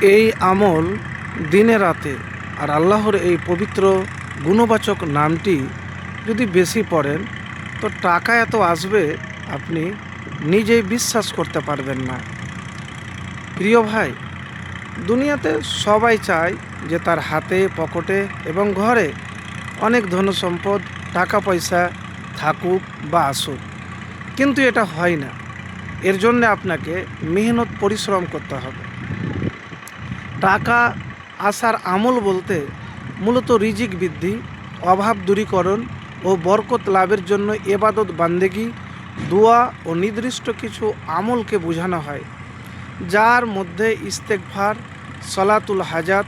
এই আমল দিনে রাতে আর আল্লাহর এই পবিত্র গুণবাচক নামটি যদি বেশি পড়েন, তো টাকা এত আসবে আপনি নিজেই বিশ্বাস করতে পারবেন না। প্রিয় ভাই, দুনিয়াতে সবাই চায় যে তার হাতে, পকেটে এবং ঘরে অনেক ধনসম্পদ টাকা পয়সা থাকুক বা আসুক। কিন্তু এটা হয় না। এর জন্য আপনাকে মেহনত, পরিশ্রম করতে হবে। টাকা আসার আমল বলতে মূলত রিজিক বৃদ্ধি, অভাব দূরীকরণ ও বরকত লাভের জন্য এবাদত বান্দেগি, দোয়া ও নির্দিষ্ট কিছু আমলকে বোঝানো হয়, যার মধ্যে ইস্তেকফার সলাতুল হাজাত,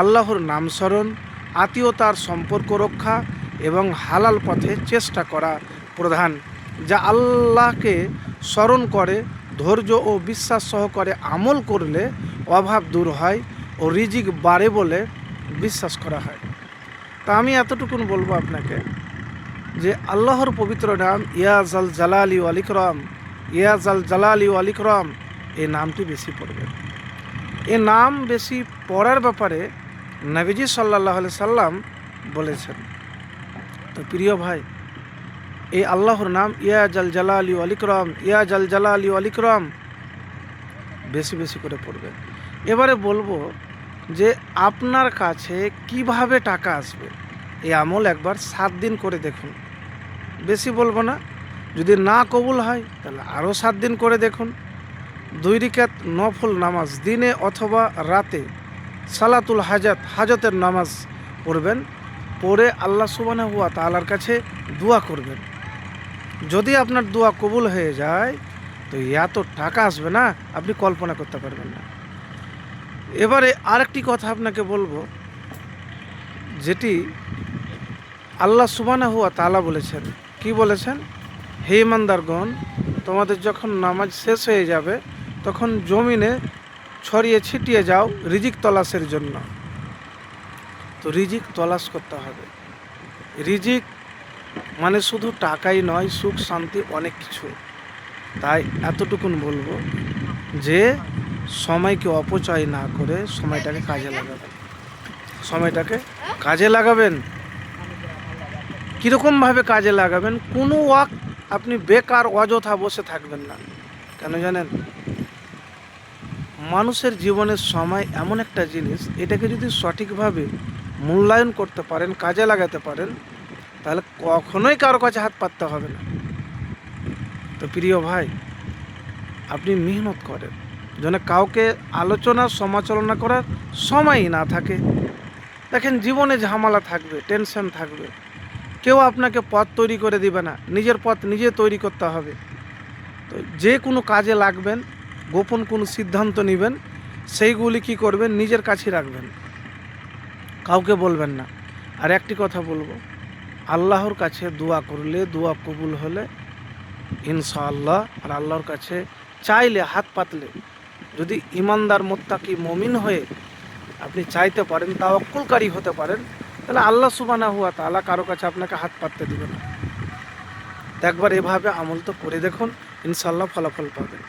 আল্লাহর নামস্মরণ, আত্মীয়তার সম্পর্ক রক্ষা এবং হালাল পথে চেষ্টা করা প্রধান, যা আল্লাহকে স্মরণ করে, ধৈর্য ও বিশ্বাস সহকারে আমল করলে অভাব দূর হয় ও রিজিক বাড়ে বলে বিশ্বাস করা হয়। তা আমি এতটুকুন বলব আপনাকে যে আল্লাহর পবিত্র নাম ইয়াজ আল জালালি আলিকরম ইয়াজ আল জালালি আলিকরম এই নামটি বেশি পড়বেন এ নাম বেশি পড়ার ব্যাপারে নবীজি সাল্লাহ সাল্লাম বলেছেন। তো প্রিয় ভাই, এই আল্লাহর নাম, ইয়া জাল জালালি আলিকরম ইয়া জাল জালালি আলিকরম বেশি বেশি করে পড়বেন এবারে বলব যে আপনার কাছে কীভাবে টাকা আসবে? এই আমল একবার সাত দিন করে দেখুন। বেশি বলব না। যদি না কবুল হয়, তাহলে আরও সাত দিন করে দেখুন। দুই রিকাত নফল নামাজ দিনে অথবা রাতে সালাতুল হাজাত, হাজতের নামাজ পড়বেন। পড়ে আল্লাহ সুবানা হুয়া তালার কাছে দোয়া করবেন। যদি আপনার দোয়া কবুল হয়ে যায়, তো এত টাকা আসবে না, আপনি কল্পনা করতে পারবেন না। এবারে আরেকটি কথা আপনাকে বলব, যেটি আল্লাহ সুবানা হুয়া তালা বলেছেন। কি বলেছেন? হে ইমানদারগণ, তোমাদের যখন নামাজ শেষ হয়ে যাবে, তখন জমিনে ছড়িয়ে ছিটিয়ে যাও রিজিক তলাশের জন্য। তো রিজিক তলাশ করতে হবে। রিজিক মানে শুধু টাকাই নয়, সুখ, শান্তি, অনেক কিছু। তাই এতটুকুন বলব যে সময়কে অপচয় না করে সময়টাকে কাজে লাগাবেন। সময়টাকে কাজে লাগাবেন? কীরকমভাবে কাজে লাগাবেন? কোনো ওয়াক আপনি বেকার অযথা বসে থাকবেন না। কেন জানেন? মানুষের জীবনের সময় এমন একটা জিনিস, এটাকে যদি সঠিকভাবে মূল্যায়ন করতে পারেন, কাজে লাগাতে পারেন, তাহলে কখনোই কারও কাছে হাত পাততে হবে না। তো প্রিয় ভাই, আপনি মেহনত করেন। যেন কাউকে আলোচনা, সমালোচনা করার সময়ই না থাকে। দেখেন, জীবনে ঝামেলা থাকবে টেনশন থাকবে। কেউ আপনাকে পথ তৈরি করে দিবে না, নিজের পথ নিজে তৈরি করতে হবে। তো যে কোনো কাজে লাগবেন, গোপন কোনো সিদ্ধান্ত নেবেন, সেইগুলি কি করবেন, নিজের কাছে রাখবেন। কাউকে বলবেন না। আর একটি কথা বলব, আল্লাহর কাছে দোয়া করলে, দোয়া কবুল হলে ইনশাআল্লাহ, আর আল্লাহর কাছে চাইলে হাত পাতলে যদি ইমানদার মোত্তাকি মমিন হয়ে আপনি চাইতে পারেন, তাওয়াক্কুলকারী হতে পারেন, তাহলে আল্লাহ সুবানা হুয়া তাহলে কারও কাছে আপনাকে হাত পাততে দেবে না। একবার এভাবে আমল তো করে দেখুন ইনশাল্লাহ ফলাফল পাবেন।